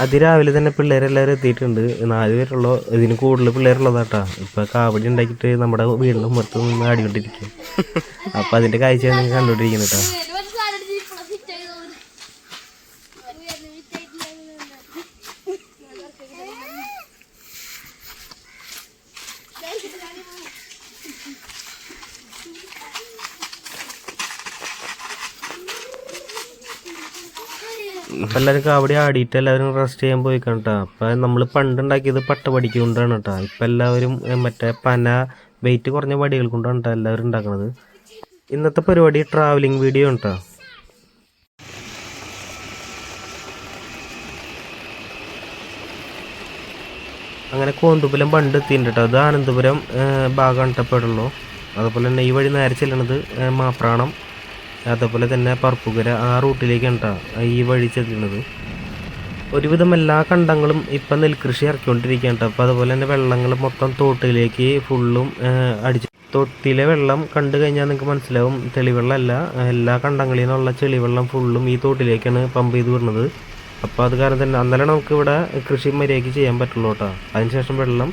അതിരാവിലെ തന്നെ പിള്ളേരെല്ലാവരും എത്തിയിട്ടുണ്ട്. നാല് പേരുള്ള. ഇതിന് കൂടുതൽ പിള്ളേരുള്ളതാട്ടാ. ഇപ്പൊ കാവടി ഉണ്ടാക്കിയിട്ട് നമ്മുടെ വീടിന്റെ മുറത്ത് നിന്ന് ആടിക്കൊണ്ടിരിക്കും. അപ്പൊ അതിന്റെ കാഴ്ചയാണ് നിങ്ങൾ കണ്ടോണ്ടിരിക്കുന്നത് കേട്ടോ. അപ്പൊ എല്ലാവർക്കും അവിടെ ആടിയിട്ട് എല്ലാവരും റെസ്റ്റ് ചെയ്യാൻ പോയി കേട്ടോ അപ്പൊ നമ്മൾ പണ്ട് പട്ട പട്ടപടിക്ക് കൊണ്ടാണ് കേട്ടോ ഇപ്പൊ എല്ലാവരും മറ്റേ പന വെയിറ്റ് കുറഞ്ഞ വടികൾ കൊണ്ടാണ് കേട്ടോ എല്ലാവരും ഉണ്ടാക്കുന്നത് ഇന്നത്തെ പരിപാടി ട്രാവലിംഗ് വീഡിയോ ആണ് കേട്ടോ അങ്ങനെ കോന്തുപുരം പണ്ട് എത്തിയിട്ടുണ്ട് കേട്ടോ അത് ആനന്ദപുരം ഭാഗം ഇട്ടപ്പെടുള്ളൂ അതുപോലെ തന്നെ ഈ വഴി നേരെ ചെല്ലണത് മാപ്രാണം. അതുപോലെ തന്നെ പറപ്പുകര ആ റൂട്ടിലേക്കാണ് കേട്ടോ ഈ വഴി ചെല്ലുന്നത്. ഒരുവിധം എല്ലാ കണ്ടങ്ങളും ഇപ്പം നെൽകൃഷി ഇറക്കിക്കൊണ്ടിരിക്കുകയാണ് കേട്ടോ അപ്പോൾ അതുപോലെ തന്നെ വെള്ളങ്ങൾ മൊത്തം തോട്ടിലേക്ക് ഫുള്ളും അടിച്ച് തൊട്ടിലെ വെള്ളം കണ്ടു കഴിഞ്ഞാൽ നിങ്ങൾക്ക് മനസ്സിലാവും. തെളിവെള്ളമല്ല എല്ലാ കണ്ടങ്ങളിൽ നിന്നുള്ള ചെളിവെള്ളം ഫുള്ളും ഈ തോട്ടിലേക്കാണ് പമ്പ് ചെയ്ത് വരുന്നത് അപ്പോൾ അത് കാരണം തന്നെ അന്നേരം നമുക്ക് ഇവിടെ കൃഷി മര്യാദയ്ക്ക് ചെയ്യാൻ പറ്റുള്ളൂ കേട്ടോ അതിനുശേഷം വെള്ളം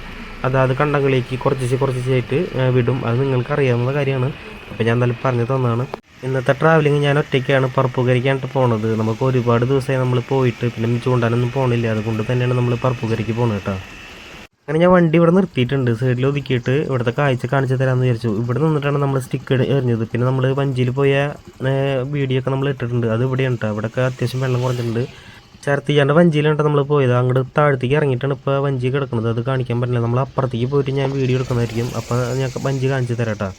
അതാത് കണ്ടങ്ങളിലേക്ക് കുറച്ച് കുറച്ചായിട്ട് വിടും. അത് നിങ്ങൾക്ക് അറിയാവുന്ന കാര്യമാണ്. അപ്പോൾ ഞാൻ എന്തായാലും പറഞ്ഞു തന്നതാണ്. ഇന്നത്തെ ട്രാവലിംഗ് ഞാൻ ഒറ്റയ്ക്കാണ് പറപ്പുകരിക്കാനായിട്ട് പോണത്. നമുക്ക് ഒരുപാട് ദിവസമായി നമ്മൾ പോയിട്ട് പിന്നെ ചൂണ്ടാനൊന്നും പോണില്ല. അതുകൊണ്ട് തന്നെയാണ് നമ്മൾ പറപ്പുകരിക്ക് പോകുന്നത് കേട്ടോ. അങ്ങനെ ഞാൻ വണ്ടി ഇവിടെ നിർത്തിയിട്ടുണ്ട്. സൈഡിൽ ഒതുക്കിയിട്ട് ഇവിടുത്തെ കാഴ്ച കാണിച്ചു തരാമെന്ന് വിചാരിച്ചു. ഇവിടെ നിന്നിട്ടാണ് നമ്മൾ സ്റ്റിക്ക് എറിഞ്ഞത്. പിന്നെ നമ്മൾ വഞ്ചിയിൽ പോയ വീഡിയോ ഒക്കെ നമ്മൾ ഇട്ടിട്ടുണ്ട്. അത് ഇവിടെയാണ് കേട്ടോ. ഇവിടെയൊക്കെ അത്യാവശ്യം വെള്ളം കുറഞ്ഞിട്ടുണ്ട്. ചരത്തിച്ചാണ്ട് വഞ്ചിയിലാണ് നമ്മൾ പോയത്. അങ്ങോട്ട് താഴത്തേക്ക് ഇറങ്ങിയിട്ടാണ് ഇപ്പോൾ വഞ്ചി കിടക്കുന്നത്. അത് കാണിക്കാൻ പറ്റില്ല. നമ്മൾ അപ്പുറത്തേക്ക് പോയിട്ട് ഞാൻ വീഡിയോ എടുക്കുന്നതായിരിക്കും. അപ്പോൾ ഞാൻ വഞ്ചി കാണിച്ചു തരാം കേട്ടോ.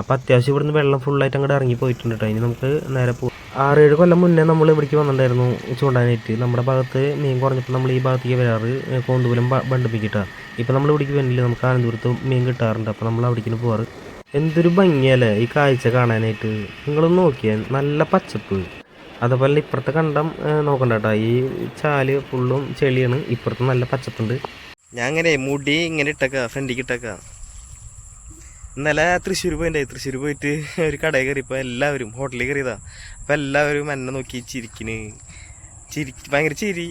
അപ്പോൾ അത്യാവശ്യം ഇവിടുന്ന് വെള്ളം ഫുള്ളായിട്ട് അങ്ങോട്ട് ഇറങ്ങി പോയിട്ടുണ്ട് കേട്ടോ ഇനി നമുക്ക് നേരെ പോകും ആറേഴ് കൊല്ലം മുന്നേ നമ്മൾ ഇവിടേക്ക് വന്നിട്ടുണ്ടായിരുന്നു ചൂണ്ടാനായിട്ട്. നമ്മുടെ ഭാഗത്ത് മീൻ കുറഞ്ഞപ്പോൾ നമ്മൾ ഈ ഭാഗത്തേക്ക് വരാറ് കോന്തൂലം ബണ്ടിപ്പിക്കിട്ടാ. ഇപ്പോൾ നമ്മൾ ഇവിടേക്ക് വരുന്നില്ല നമുക്ക് ആനന്ദപുരത്ത് മീൻ കിട്ടാറുണ്ട്. അപ്പോൾ നമ്മൾ അവിടേക്ക് പോവാറ്. എന്തൊരു ഭംഗിയല്ലേ ഈ കാഴ്ച കാണാനായിട്ട്. നിങ്ങളൊന്ന് നോക്കിയാൽ നല്ല പച്ചപ്പ്. അതുപോലെ ഇപ്പുറത്തെ കണ്ടം നോക്കണ്ട കേട്ടോ ഈ ചാൽ ഫുള്ളും ചെളിയാണ്. ഇപ്പുറത്ത് നല്ല പച്ചപ്പുണ്ട്. ഞാൻ അങ്ങനെ മുടി ഇങ്ങനെ ഇട്ടേക്കാം ഫ്രണ്ടിക്ക് ഇട്ടേക്ക. ഇന്നലെ തൃശ്ശൂർ പോയിണ്ടായി. തൃശ്ശൂർ പോയിട്ട് ഒരു കടയിൽ കയറിയപ്പോൾ എല്ലാവരും ഹോട്ടലിൽ കയറിയതാ. അപ്പം എല്ലാവരും എന്നെ നോക്കി ചിരിക്കിന് ചിരി ഭയങ്കര ചിരി.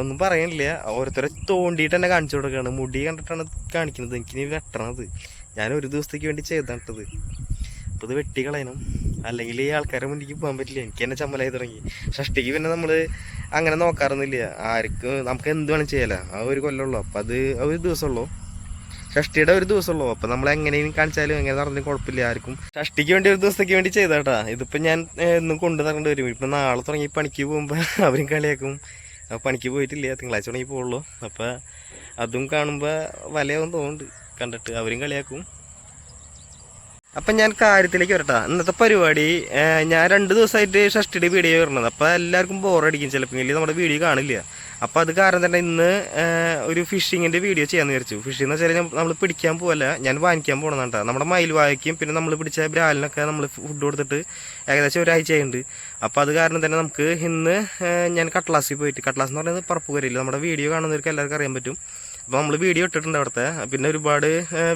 ഒന്നും പറയണില്ല ഓരോരുത്തരെ തോണ്ടിയിട്ട് എന്നെ കാണിച്ചു കൊടുക്കുകയാണ് മുടി കണ്ടിട്ടാണ് കാണിക്കുന്നത്. എനിക്ക് നീ വെട്ടണത് ഞാൻ ഒരു ദിവസത്തേക്ക് വേണ്ടി ചെയ്തിട്ടത് അപ്പോൾ ഇത് വെട്ടി കളയണം അല്ലെങ്കിൽ ഈ ആൾക്കാരെ മുന്നിലേക്ക് പോകാൻ പറ്റില്ല. എനിക്ക് തന്നെ ചമ്മലായി തുടങ്ങി. ഷഷ്ടിക്ക് പിന്നെ നമ്മൾ അങ്ങനെ നോക്കാറൊന്നുമില്ല. ആർക്കും നമുക്ക് എന്ത് വേണം ചെയ്യാലോ. ആ ഒരു കൊല്ലമുള്ളൂ അപ്പം അത് ഒരു ദിവസമുള്ളൂ ഷഷ്ടിയുടെ ഒരു ദിവസമുള്ളൂ. അപ്പം നമ്മൾ എങ്ങനെയും കാണിച്ചാലും എങ്ങനെ നടന്നാലും കുഴപ്പമില്ല. ആർക്കും ഷഷ്ടിക്ക് വേണ്ടി ഒരു ദിവസത്തേക്ക് വേണ്ടി ചെയ്താട്ടാ ഇതിപ്പോൾ ഞാൻ ഇന്നും കൊണ്ടു തരേണ്ടി വരും. ഇപ്പം നാളെ തുടങ്ങി പണിക്ക് പോകുമ്പോൾ അവരും കളിയാക്കും. പണിക്ക് പോയിട്ടില്ല. തിങ്കളാഴ്ച തുടങ്ങി പോകുള്ളൂ അപ്പോൾ അതും കാണുമ്പോൾ വലയാവും തോന്നുന്നുണ്ട്. കണ്ടിട്ട് അവരും കളിയാക്കും. അപ്പം ഞാൻ കാര്യത്തിലേക്ക് വരട്ടാ. ഇന്നത്തെ പരിപാടി ഞാൻ രണ്ട് ദിവസമായിട്ട് ഷഷ്ടിയുടെ വീഡിയോ വരണത് അപ്പൊ എല്ലാവർക്കും ബോറടിക്കും ചിലപ്പോൾ നമ്മുടെ വീഡിയോ കാണില്ല. അപ്പം അത് കാരണം തന്നെ ഇന്ന് ഒരു ഫിഷിങ്ങിന്റെ വീഡിയോ ചെയ്യാമെന്ന് വിചാരിച്ചു. ഫിഷിംഗ് എന്ന് വെച്ചാൽ നമ്മൾ പിടിക്കാൻ പോകല്ല ഞാൻ വാങ്ങിക്കാൻ പോകണമെന്നാണ് കേട്ടോ നമ്മുടെ മയിൽവായക്കും പിന്നെ നമ്മൾ പിടിച്ച ബ്രാലിനൊക്കെ നമ്മൾ ഫുഡ് കൊടുത്തിട്ട് ഏകദേശം ഒരാഴ്ചയുണ്ട് അപ്പോൾ അത് കാരണം തന്നെ നമുക്ക് ഇന്ന് ഞാൻ കട്ട്ലാസിൽ പോയിട്ട്. കട്ട്ലാസ് എന്ന് പറയുന്നത് പറപ്പുകരയില്ല നമ്മുടെ വീഡിയോ കാണുന്നവർക്ക് എല്ലാവർക്കും അറിയാൻ പറ്റും. അപ്പോൾ നമ്മൾ വീഡിയോ ഇട്ടിട്ടുണ്ട് അവിടുത്തെ. പിന്നെ ഒരുപാട്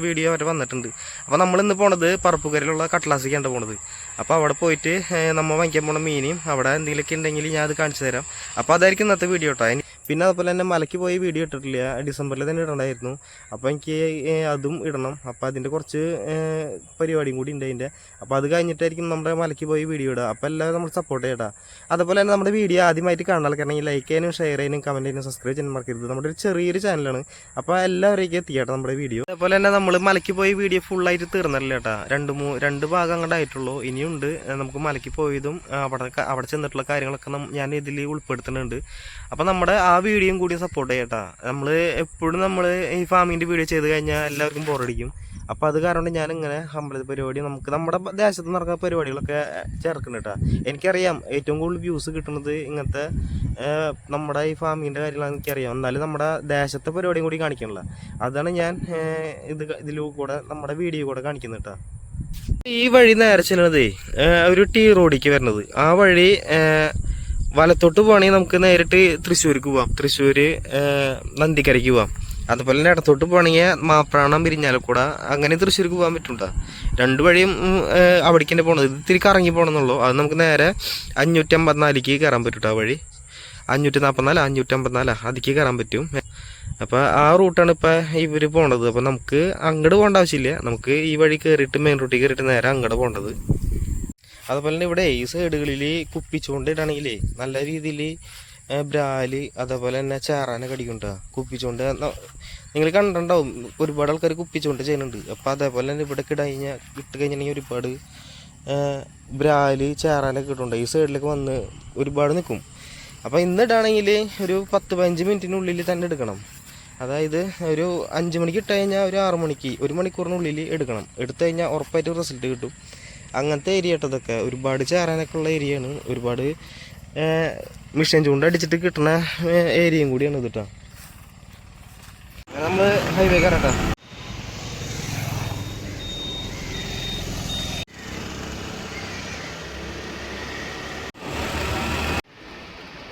വീഡിയോ അവരെ വന്നിട്ടുണ്ട്. അപ്പോൾ നമ്മൾ ഇന്ന് പോണത് പറപ്പുകരയിലുള്ള കട്ട്ലാസിക്കാണ് പോണത്. അപ്പോൾ അവിടെ പോയിട്ട് നമ്മൾ വാങ്ങിക്കാൻ പോണ മീനും അവിടെ എന്തെങ്കിലുമൊക്കെ ഉണ്ടെങ്കിൽ ഞാൻ അത് കാണിച്ചു തരാം. അപ്പോൾ അതായിരിക്കും ഇന്നത്തെ വീഡിയോ കേട്ടോ പിന്നെ അതുപോലെ തന്നെ മലയ്ക്ക് പോയി വീഡിയോ ഇട്ടിട്ടില്ല. ഡിസംബറിൽ തന്നെ ഇടണമായിരുന്നു അപ്പോൾ എനിക്ക് അതും ഇടണം. അപ്പോൾ അതിന്റെ കുറച്ച് പരിപാടിയും കൂടി ഉണ്ട് അതിന്റെ അപ്പോൾ അത് കഴിഞ്ഞിട്ടായിരിക്കും നമ്മുടെ മലയ്ക്ക് പോയി വീഡിയോ ഇടുക. അപ്പോൾ എല്ലാവരും നമ്മൾ സപ്പോർട്ട് ചെയ്യടാ. അതുപോലെ തന്നെ നമ്മുടെ വീഡിയോ ആദ്യമായിട്ട് കാണാൻ ലൈക്ക് ചെയ്യാനും ഷെയർ ചെയ്യാനും കമന്റ് ചെയ്യാനും സബ്സ്ക്രൈബ് ചെയ്യാനും മറക്കരുത്. നമ്മുടെ ഒരു ചെറിയൊരു ചാനലാണ് അപ്പോൾ എല്ലാവരേക്കും എത്തിക്കട്ടെ നമ്മുടെ വീഡിയോ. അതുപോലെ തന്നെ നമ്മൾ മലയ്ക്ക് പോയി വീഡിയോ ഫുള്ളായിട്ട് തീർന്നല്ലേ കേട്ടാ രണ്ട് മൂ രണ്ട് ഭാഗം അങ്ങോട്ട് ആയിട്ടുള്ളൂ. ഇനിയുണ്ട് നമുക്ക് മലയ്ക്ക് പോയതും അവിടെ അവിടെ ചെന്നിട്ടുള്ള കാര്യങ്ങളൊക്കെ ഞാൻ ഇതിൽ ഉൾപ്പെടുത്തുന്നുണ്ട്. അപ്പോൾ നമ്മുടെ ആ വീഡിയോയും കൂടി സപ്പോർട്ട് ചെയ്യട്ടാ. നമ്മൾ എപ്പോഴും നമ്മൾ ഈ ഫാമിന്റെ വീഡിയോ ചെയ്ത് കഴിഞ്ഞാൽ എല്ലാവർക്കും ബോറടിക്കും അപ്പോൾ അത് കാരണം ഞാൻ ഇങ്ങനെ അമ്പലത്തിൽ പരിപാടി നമുക്ക് നമ്മുടെ ദേശത്ത് നടക്കുന്ന പരിപാടികളൊക്കെ ചേർക്കുന്നുണ്ട് കേട്ടോ എനിക്കറിയാം ഏറ്റവും കൂടുതൽ വ്യൂസ് കിട്ടുന്നത് ഇങ്ങനത്തെ നമ്മുടെ ഈ ഫാമിന്റെ കാര്യങ്ങളാണ് എനിക്കറിയാം. എന്നാലും നമ്മുടെ ദേശത്തെ പരിപാടിയും കൂടി കാണിക്കണില്ല അതാണ് ഞാൻ ഇത് ഇതിൽ കൂടെ നമ്മുടെ വീഡിയോ കൂടെ കാണിക്കുന്നത് കേട്ടോ ഈ വഴി നേരെ ചെല്ലണതേ ഒരു ടീ റോഡിക്ക് വരുന്നത്. ആ വഴി വലത്തോട്ട് പോകണമെങ്കിൽ നമുക്ക് നേരിട്ട് തൃശ്ശൂർക്ക് പോവാം. തൃശ്ശൂർ നന്ദിക്കരയ്ക്ക് പോവാം. അതുപോലെ തന്നെ ഇടത്തോട്ട് പോകണമെങ്കിൽ മാപ്രാണം പിരിഞ്ഞാലക്കൂട അങ്ങനെ തൃശ്ശൂർക്ക് പോകാൻ പറ്റുണ്ടോ രണ്ട് വഴിയും അവിടേക്ക് തന്നെ പോകണത് ഇത് ഇത്തിരി കറങ്ങി പോകണമെന്നുള്ളൂ അത് നമുക്ക് നേരെ അഞ്ഞൂറ്റി അമ്പത്തിനാലിക്ക് കയറാൻ പറ്റൂട്ടോ ആ വഴി? അഞ്ഞൂറ്റി നാൽപ്പത്തിനാല് അഞ്ഞൂറ്റി അമ്പത്തിനാല് അതിക്ക് കയറാൻ പറ്റും. അപ്പോൾ ആ റൂട്ടാണ് ഇപ്പോൾ ഇവർ പോകേണ്ടത് അപ്പോൾ നമുക്ക് അങ്ങോട്ട് പോകേണ്ട ആവശ്യമില്ല. നമുക്ക് ഈ വഴി കയറിയിട്ട് മെയിൻ റൂട്ടിൽ കയറിയിട്ട് നേരെ അങ്ങോട്ട് പോകേണ്ടത്. അതുപോലെ തന്നെ ഇവിടെ ഈ സൈഡുകളിൽ കുപ്പിച്ചുകൊണ്ടിട്ടാണെങ്കിലേ നല്ല രീതിയിൽ ബ്രാൽ അതേപോലെ തന്നെ ചേറാനൊക്കെ അടിക്കുന്നുണ്ട്. കുപ്പിച്ചുകൊണ്ട് നിങ്ങൾ കണ്ടിട്ടുണ്ടാവും ഒരുപാട് ആൾക്കാർ കുപ്പിച്ചുകൊണ്ട് ചെയ്യുന്നുണ്ട്. അപ്പോൾ അതേപോലെ തന്നെ ഇവിടെ ഇട്ട് കഴിഞ്ഞാൽ ഇട്ട് ഒരുപാട് ബ്രാൽ ചേറാനൊക്കെ ഇട്ടുണ്ട് ഈ സൈഡിലേക്ക് വന്ന് ഒരുപാട് നിൽക്കും അപ്പോൾ ഇന്നിടാണെങ്കിൽ ഒരു പത്ത് പതിനഞ്ച് മിനിറ്റിനുള്ളിൽ തന്നെ എടുക്കണം. അതായത് ഒരു അഞ്ച് മണിക്ക് ഇട്ട് കഴിഞ്ഞാൽ ഒരു ആറ് മണിക്ക് ഒരു മണിക്കൂറിനുള്ളിൽ എടുക്കണം. എടുത്തു കഴിഞ്ഞാൽ ഉറപ്പായിട്ട് റിസൾട്ട് കിട്ടും. അങ്ങനത്തെ ഏരിയ കേട്ടതൊക്കെ ഒരുപാട് ചേരാനൊക്കെ ഉള്ള ഏരിയയാണ് ഒരുപാട് മിഷൻ ചൂണ്ട അടിച്ചിട്ട് കിട്ടുന്ന ഏരിയയും കൂടിയാണ് ഇത് കേട്ടോ നമ്മൾ ഹൈവേ കയറട്ടോ.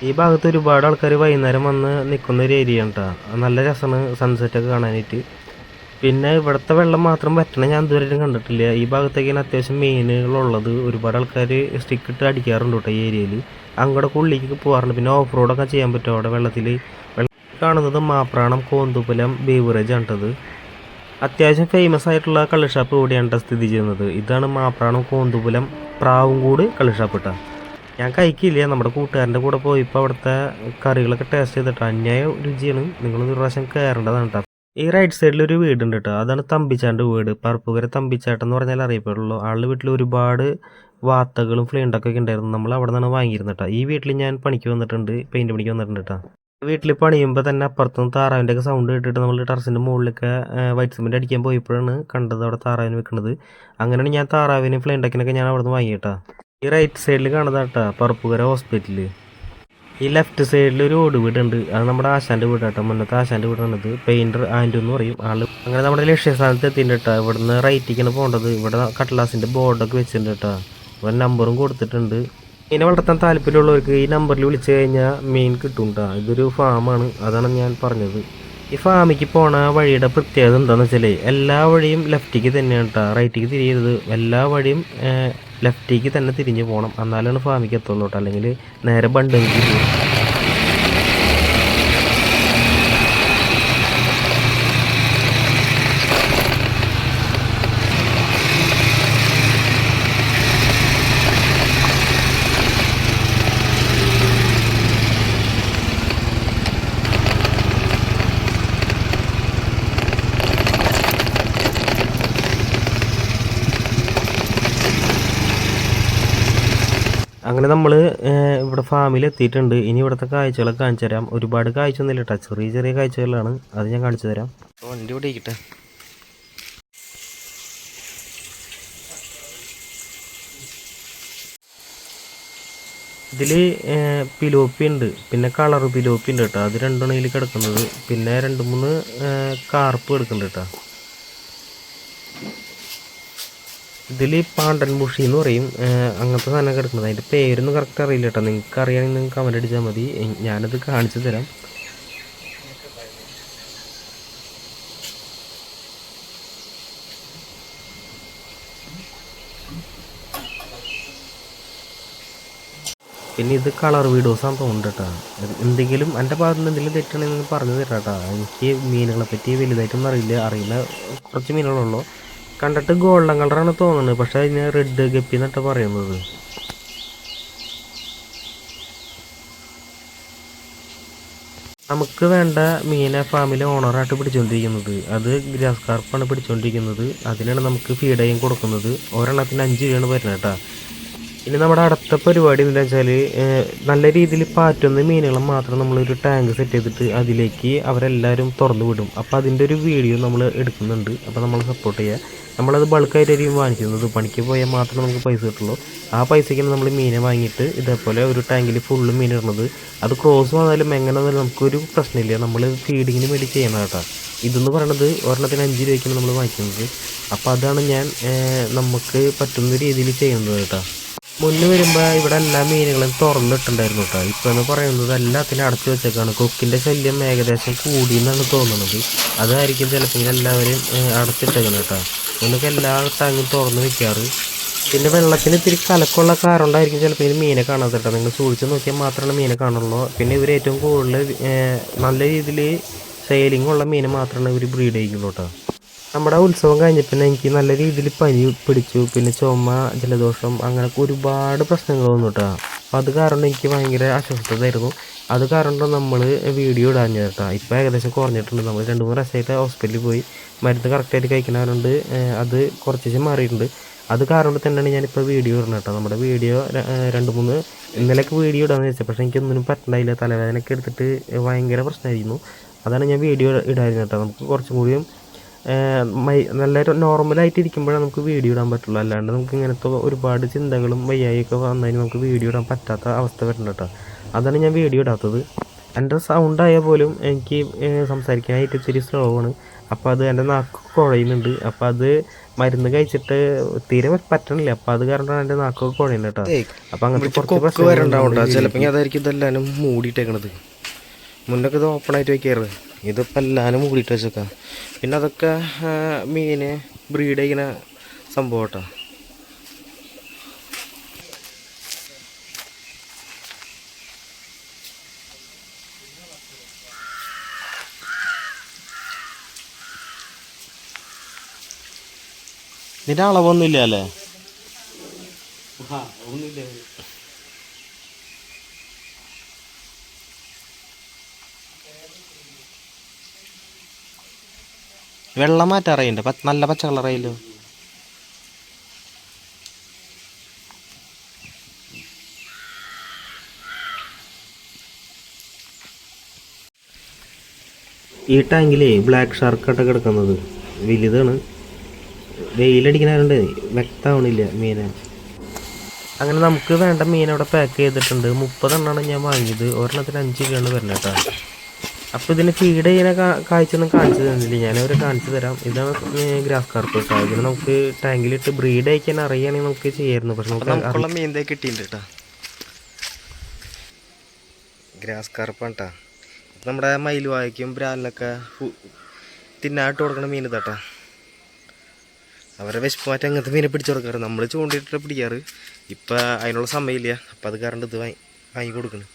ഈ ഭാഗത്ത് ഒരുപാട് ആൾക്കാർ വൈകുന്നേരം വന്ന് നിൽക്കുന്ന ഒരു ഏരിയ ആണ് കേട്ടോ നല്ല രസമാണ് സൺസെറ്റ് ഒക്കെ കാണാനായിട്ട്. പിന്നെ ഇവിടുത്തെ വെള്ളം മാത്രം പറ്റണ ഞാൻ ഇതുവരെയും കണ്ടിട്ടില്ല. ഈ ഭാഗത്തേക്കാണ് അത്യാവശ്യം മീനുകളുള്ളത് ഒരുപാട് ആൾക്കാർ സ്റ്റിക്ക് ഇട്ട് അടിക്കാറുണ്ട് കേട്ടോ ഈ ഏരിയയിൽ അങ്ങോട്ട് ഉള്ളിലേക്ക് പോകാറുണ്ട്. പിന്നെ ഓഫ് റോഡൊക്കെ ചെയ്യാൻ പറ്റും അവിടെ വെള്ളത്തിൽ കാണുന്നത് മാപ്രാണം കോന്തുപുലം ബീവറേജ് ആണിട്ടത് അത്യാവശ്യം ഫേമസ് ആയിട്ടുള്ള കള്ള് ഷാപ്പ് ഇവിടെയാണ് സ്ഥിതി ചെയ്യുന്നത്. ഇതാണ് മാപ്രാണം കോന്തുപുലം പ്രാവുംകൂട് കള്ള് ഷാപ്പ് കേട്ടോ ഞാൻ കഴിക്കില്ല. നമ്മുടെ കൂട്ടുകാരന്റെ കൂടെ പോയപ്പോൾ അവിടുത്തെ കറികളൊക്കെ ടേസ്റ്റ് ചെയ്തിട്ട് അന്യായ രുചിയാണ്. നിങ്ങൾ ഒരു പ്രാവശ്യം കയറേണ്ടതാണ് കേട്ടോ ഈ റൈറ്റ് സൈഡിൽ ഒരു വീടുണ്ട് കേട്ടോ അതാണ് തമ്പിച്ചാന്റെ വീട്. പറപ്പുകര തമ്പിച്ചാട്ടം എന്ന് പറഞ്ഞാൽ അറിയപ്പെടുള്ളൂ. ആളുടെ വീട്ടിൽ ഒരുപാട് വാത്തകളും ഫ്ലീണ്ടൊക്കെ ഉണ്ടായിരുന്നു. നമ്മൾ അവിടെ നിന്നാണ് വാങ്ങിയിരുന്നത് കേട്ടോ ഈ വീട്ടിൽ ഞാൻ പണിക്ക് വന്നിട്ടുണ്ട്. പെയിന്റ് പണിക്ക് വന്നിട്ടുണ്ട് കേട്ടോ വീട്ടിൽ പണിയുമ്പോൾ തന്നെ അപ്പുറത്തുനിന്ന് താറാവിന്റെ ഒക്കെ സൗണ്ട് കേട്ടിട്ട് നമ്മൾ ടെറസിന്റെ മുകളിലൊക്കെ വൈറ്റ് സിമെന്റ് അടിക്കാൻ പോയപ്പോഴാണ് കണ്ടത് അവിടെ താറാവിന് വെക്കുന്നത് അങ്ങനെയാണ് ഞാൻ താറാവിനും ഫ്ലൈൻഡക്കിനൊക്കെ ഞാൻ അവിടെ നിന്ന് വാങ്ങിയിട്ടാ ഈ റൈറ്റ് സൈഡിൽ കാണുന്നതാട്ടാ പറപ്പുകര ഹോസ്പിറ്റൽ ഈ ലെഫ്റ്റ് സൈഡിൽ ഒരു ഓട് വീടുണ്ട്. അത് നമ്മുടെ ആശാന്റെ വീടാട്ടോ. മുന്നത്തെ ആശാന്റെ വീടാണിത് പെയിന്റർ ആൻഡു എന്ന് പറയും. ആൾ അങ്ങനെ നമ്മുടെ ലക്ഷ്യസ്ഥാനത്ത് എത്തിയിട്ടുണ്ട് കേട്ടോ ഇവിടുന്ന് റൈറ്റിക്കാണ് പോകേണ്ടത്. ഇവിടെ കടലാസിന്റെ ബോർഡൊക്കെ വെച്ചിട്ടുണ്ട് കേട്ടോ ഇവിടെ നമ്പറും കൊടുത്തിട്ടുണ്ട്. മീനെ വളർത്താൻ താല്പര്യമുള്ളവർക്ക് ഈ നമ്പറിൽ വിളിച്ചു കഴിഞ്ഞാൽ മീൻ കിട്ടും കേട്ടോ ഇതൊരു ഫാമാണ് അതാണ് ഞാൻ പറഞ്ഞത്. ഈ ഫാമിക്ക് പോണ വഴിയുടെ പ്രത്യേകത എന്താണെന്ന് വെച്ചാൽ എല്ലാ വഴിയും ലെഫ്റ്റിക്ക് തന്നെയാണ് കേട്ടോ റൈറ്റിക്ക് തിരിയരുത്. എല്ലാ വഴിയും ലെഫ്റ്റിക്ക് തന്നെ തിരിഞ്ഞ് പോകണം എന്നാലാണ് ഫാമിക്ക് എത്തുള്ളൂ കേട്ടോ അല്ലെങ്കിൽ നേരെ ബണ്ടെങ്കിൽ പോകും അങ്ങനെ നമ്മൾ ഇവിടെ ഫാമിൽ എത്തിയിട്ടുണ്ട്. ഇനി ഇവിടുത്തെ കാഴ്ചകളൊക്കെ കാണിച്ചു തരാം. ഒരുപാട് കാഴ്ച ഒന്നുമില്ല കേട്ടോ. ചെറിയ ചെറിയ കാഴ്ചകളാണ്. അത് ഞാൻ കാണിച്ചു തരാം. വണ്ടി ഇവിടെ ഇരിക്കട്ടെ. ഇതിൽ പിലോപ്പി ഉണ്ട്. പിന്നെ കളർ പിലോപ്പി ഉണ്ട് കേട്ടോ. അത് രണ്ടെണ്ണയിൽ കിടക്കുന്നത്. പിന്നെ രണ്ട് മൂന്ന് കാർപ്പ് കിടക്കുന്നുണ്ട് കേട്ടോ. ഇതിൽ പാണ്ടൻ ബുഷി എന്ന് പറയും. അങ്ങനത്തെ സാധനം കിടക്കുന്നത് അതിന്റെ പേരൊന്നും കറക്റ്റ് അറിയില്ല കേട്ടോ. നിങ്ങൾക്ക് അറിയാമെങ്കിൽ നിങ്ങൾക്ക് കമന്റ് അടിച്ചാൽ മതി. ഞാനത് കാണിച്ചു തരാം. പിന്നെ ഇത് കളർ വീഡിയോസാണ് തോന്നുന്നുണ്ട് കേട്ടോ. എന്തെങ്കിലും എന്റെ ഭാഗത്ത് നിന്ന് എന്തെങ്കിലും തെറ്റാണെങ്കിൽ പറഞ്ഞു തരാം കേട്ടോ. എനിക്ക് മീനുകളെ പറ്റി വലുതായിട്ടൊന്നും അറിയില്ല. അറിയില്ല കുറച്ച് മീനുകളുള്ളൂ കണ്ടിട്ട് ഗോൾഡൻ കളറാണ് തോന്നുന്നത്. പക്ഷെ അതിന് റെഡ് ഗപ്പി എന്നിട്ട് പറയുന്നത്. നമുക്ക് വേണ്ട മീനെ ഫാമിലെ ഓണറായിട്ട് പിടിച്ചുകൊണ്ടിരിക്കുന്നത് അത് ഗ്രാസ് കാർപ്പാണ് പിടിച്ചുകൊണ്ടിരിക്കുന്നത് അതിനാണ് നമുക്ക് ഫീഡ് ചെയ്യാൻ കൊടുക്കുന്നത്. ഒരെണ്ണത്തിന് അഞ്ച് രൂപയാണ് വരുന്നത് കേട്ടോ ഇനി നമ്മുടെ അടുത്ത പരിപാടി എന്താ വെച്ചാൽ നല്ല രീതിയിൽ പാറ്റുന്ന മീനുകൾ മാത്രം നമ്മളൊരു ടാങ്ക് സെറ്റ് ചെയ്തിട്ട് അതിലേക്ക് അവരെല്ലാവരും തുറന്നു വിടും. അപ്പോൾ അതിന്റെ ഒരു വീഡിയോ നമ്മൾ എടുക്കുന്നുണ്ട്. അപ്പോൾ നമ്മൾ സപ്പോർട്ട് ചെയ്യുക നമ്മളത് ബൾക്കായിട്ടായിരിക്കും വാങ്ങിക്കുന്നത്. പണിക്ക് പോയാൽ മാത്രമേ നമുക്ക് പൈസ കിട്ടുള്ളൂ. ആ പൈസയ്ക്ക് നമ്മൾ മീനെ വാങ്ങിയിട്ട് ഇതേപോലെ ഒരു ടാങ്കിൽ ഫുള്ള് മീൻ ഇടുന്നത്. അത് ക്രോസ് വന്നാലും എങ്ങനെ വന്നാലും നമുക്കൊരു പ്രശ്നമില്ല. നമ്മൾ ഫീഡിങ്ങിന് വേണ്ടി ചെയ്യണം കേട്ടോ. ഇതെന്ന് പറയണത് ഒരെണ്ണത്തിന് അഞ്ച് രൂപയ്ക്കാണ് നമ്മൾ വാങ്ങിക്കുന്നത്. അപ്പോൾ അതാണ് ഞാൻ നമുക്ക് പറ്റുന്ന രീതിയിൽ ചെയ്യുന്നത് കേട്ടോ. മുന്നേ വരുമ്പോൾ ഇവിടെ എല്ലാ മീനുകളും തുറന്നിട്ടുണ്ടായിരുന്നു കേട്ടോ. ഇപ്പം എന്ന് പറയുന്നത് എല്ലാത്തിനും അടച്ചു വെച്ചേക്കാണ്. കൊക്കിന്റെ ശല്യം ഏകദേശം കൂടി എന്നാണ് തോന്നുന്നത്. അതായിരിക്കും ചിലപ്പോൾ എല്ലാവരും അടച്ചിട്ടേക്കുന്നത് കേട്ടോ. മുന്നൊക്കെ എല്ലാ ടാങ്കും തുറന്ന് വെക്കാറ്. പിന്നെ വെള്ളത്തിന് ഇത്തിരി കലക്കുള്ള കാറുണ്ടായിരിക്കും ചിലപ്പോൾ ഇതിന് മീനെ കാണാൻ കേട്ടോ. നിങ്ങൾ സൂക്ഷിച്ച് നോക്കിയാൽ മാത്രമേ മീനെ കാണുള്ളൂ. പിന്നെ ഇവർ ഏറ്റവും കൂടുതൽ നല്ല രീതിയിൽ സെയിലിംഗ് ഉള്ള മീനെ മാത്രമാണ് ഇവർ ബ്രീഡ് ചെയ്യുള്ളൂ കേട്ടോ. നമ്മുടെ ഉത്സവം കഴിഞ്ഞപ്പോൾ എനിക്ക് നല്ല രീതിയിൽ പനി പിടിച്ചു പിന്നെ ചുമ ജലദോഷം അങ്ങനെയൊക്കെ ഒരുപാട് പ്രശ്നങ്ങൾ വന്നു കേട്ടോ. അപ്പോൾ അത് കാരണം എനിക്ക് ഭയങ്കര അസ്വസ്ഥതയായിരുന്നു. അത് കാരണം നമ്മൾ വീഡിയോ ഇടാൻ കേട്ടോ. ഇപ്പോൾ ഏകദേശം കുറഞ്ഞിട്ടുണ്ട്. നമ്മൾ രണ്ട് മൂന്ന് പ്രാവശ്യമായിട്ട് ഹോസ്പിറ്റലിൽ പോയി. മരുന്ന് കറക്റ്റായിട്ട് കഴിക്കണവരുണ്ട്. അത് കുറച്ച് മാറിയിട്ടുണ്ട്. അത് കാരണം തന്നെയാണ് ഞാനിപ്പോൾ വീഡിയോ ഇടുന്നത് കേട്ടോ. നമ്മുടെ വീഡിയോ രണ്ട് മൂന്ന് ഇന്നലെയൊക്കെ വീഡിയോ ഇടാമെന്ന് വെച്ചത് പക്ഷേ എനിക്കൊന്നിനും പറ്റണ്ടായില്ല. തലവേദനയൊക്കെ എടുത്തിട്ട് ഭയങ്കര പ്രശ്നമായിരുന്നു. അതാണ് ഞാൻ വീഡിയോ ഇടായിരുന്നു കേട്ടോ. നമുക്ക് കുറച്ചും കൂടിയും മൈ നല്ല നോർമലായിട്ട് ഇരിക്കുമ്പോഴേ നമുക്ക് വീഡിയോ ഇടാൻ പറ്റുള്ളൂ. അല്ലാണ്ട് നമുക്ക് ഇങ്ങനത്തെ ഒരുപാട് ചിന്തകളും വയ്യായൊക്കെ വന്നതിന് നമുക്ക് വീഡിയോ ഇടാൻ പറ്റാത്ത അവസ്ഥ വരുന്നുണ്ട് കേട്ടോ. അതാണ് ഞാൻ വീഡിയോ ഇടാത്തത്. എന്റെ സൗണ്ട് ആയാൽ പോലും എനിക്ക് സംസാരിക്കാനായിട്ട് ഇച്ചിരി സ്ലോ ആണ്. അപ്പോൾ അത് എന്റെ നാക്ക് കുഴയുന്നുണ്ട്. അപ്പോൾ അത് മരുന്ന് കഴിച്ചിട്ട് തീരെ പറ്റണില്ല. അപ്പോൾ അത് കാരണമാണ് എന്റെ നാക്കൊക്കെ കുഴയുന്നത് കേട്ടോ. അപ്പോൾ അങ്ങനത്തെ കുറച്ച് ചിലപ്പോൾ അതായിരിക്കും മൂടിയിട്ടേക്കണത്. മുന്നൊക്കെ ഇത് ഓപ്പൺ ആയിട്ട് വെക്കാറ് ഇതിപ്പോൾ എല്ലാവരും മൂടിയിട്ട് വെച്ചേക്കാം. പിന്നെ അതൊക്കെ മീന് ബ്രീഡ് ചെയ്യുന്ന സംഭവം കേട്ടോ ഇതിന്റെ അളവൊന്നുമില്ല അല്ലേ? വെള്ളം മാറ്റാറയിണ്ട് നല്ല പച്ച കളറായില്ലോ ഈ ടാങ്കിലേ ബ്ലാക്ക് ഷാർക്കായിട്ട് കിടക്കുന്നത്. വലുതാണ്. വെയിലടിക്കണാറുണ്ട് വ്യക്തമാവണില്ല മീനെ അങ്ങനെ നമുക്ക് വേണ്ട മീൻ അവിടെ പാക്ക് ചെയ്തിട്ടുണ്ട്. മുപ്പതെണ്ണമാണ് ഞാൻ വാങ്ങിയത്. ഒരെണ്ണത്തിന് അഞ്ച് കിലോ വരുന്നത് അപ്പോൾ ഇതിന് ഫീഡ് ചെയ്യുന്ന കാഴ്ചയൊന്നും കാണിച്ചു തന്നില്ല. ഞാനവരെ കാണിച്ചു തരാം. ഇതാണ് ഗ്രാസ് കാർപ്പ് കേട്ടോ ഇതിന് നമുക്ക് ടാങ്കിലിട്ട് ബ്രീഡ് അയക്കാൻ അറിയുകയാണെങ്കിൽ നമുക്ക് ചെയ്യായിരുന്നു. പക്ഷെ നമുക്ക് നമുക്കുള്ള മീൻ തേ കിട്ടിയിട്ടുണ്ട് കേട്ടോ. ഗ്രാസ് കാർപ്പാണ് കേട്ടോ. നമ്മുടെ മയിൽവായ്ക്കും ബ്രാലിനൊക്കെ തിന്നായിട്ട് കൊടുക്കണ മീൻ ഇതാട്ടാ അവരെ വിശപ്പ് മാറ്റം അങ്ങനത്തെ മീനെ പിടിച്ചു കൊടുക്കാറ്. നമ്മൾ ചൂണ്ടിയിട്ട് പിടിക്കാറ്. ഇപ്പം അതിനുള്ള സമയമില്ല. അപ്പം അത് കാരണം ഇത് വാങ്ങി വാങ്ങി കൊടുക്കണം.